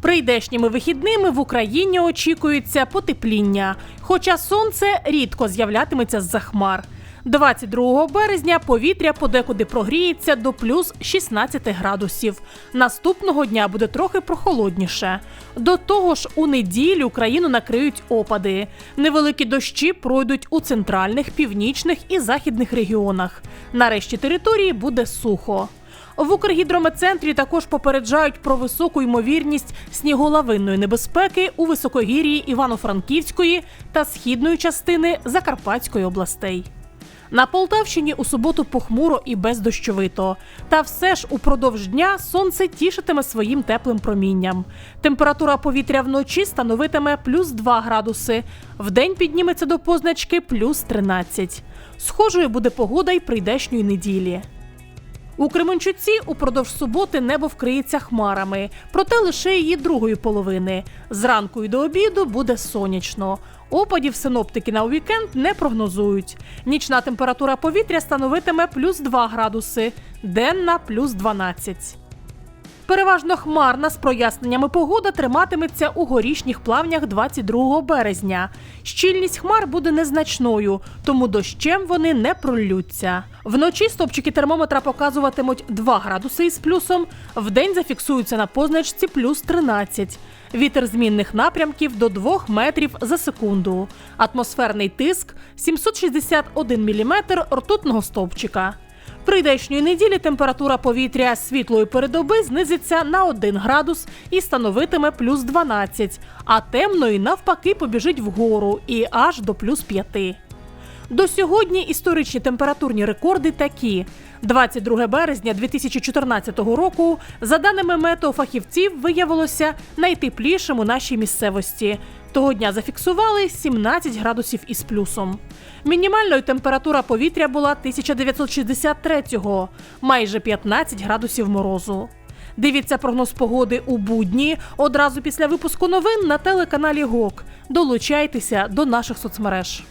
Прийдешніми вихідними в Україні очікується потепління, хоча сонце рідко з'являтиметься з-за хмар. 22 березня повітря подекуди прогріється до плюс 16 градусів. Наступного дня буде трохи прохолодніше. До того ж, у неділю країну накриють опади. Невеликі дощі пройдуть у центральних, північних і західних регіонах. Нарешті території буде сухо. В Укргідрометцентрі також попереджають про високу ймовірність сніголавинної небезпеки у високогір'ї Івано-Франківської та східної частини Закарпатської областей. На Полтавщині у суботу похмуро і бездощовито. Та все ж упродовж дня сонце тішитиме своїм теплим промінням. Температура повітря вночі становитиме плюс 2 градуси. Вдень підніметься до позначки плюс 13. Схожою буде погода й прийдешньої неділі. У Кременчуці упродовж суботи небо вкриється хмарами, проте лише її другої половини. Зранку і до обіду буде сонячно. Опадів синоптики на вікенд не прогнозують. Нічна температура повітря становитиме плюс 2 градуси, денна плюс 12. Переважно хмарна з проясненнями погода триматиметься у горішніх плавнях 22 березня. Щільність хмар буде незначною, тому дощем вони не проллються. Вночі стопчики термометра показуватимуть 2 градуси із плюсом, вдень зафіксуються на позначці плюс 13. Вітер змінних напрямків до 2 метрів за секунду. Атмосферний тиск 761 міліметр ртутного стовпчика. Прийдешньої неділі температура повітря світлої передоби знизиться на 1 градус і становитиме плюс 12, а темної навпаки побіжить вгору і аж до плюс 5. До сьогодні історичні температурні рекорди такі: 22 березня 2014 року, за даними метеофахівців, виявилося найтеплішим у нашій місцевості. Того дня зафіксували 17 градусів із плюсом. Мінімальною температура повітря була 1963-го, майже 15 градусів морозу. Дивіться прогноз погоди у будні одразу після випуску новин на телеканалі ГОК. Долучайтеся до наших соцмереж.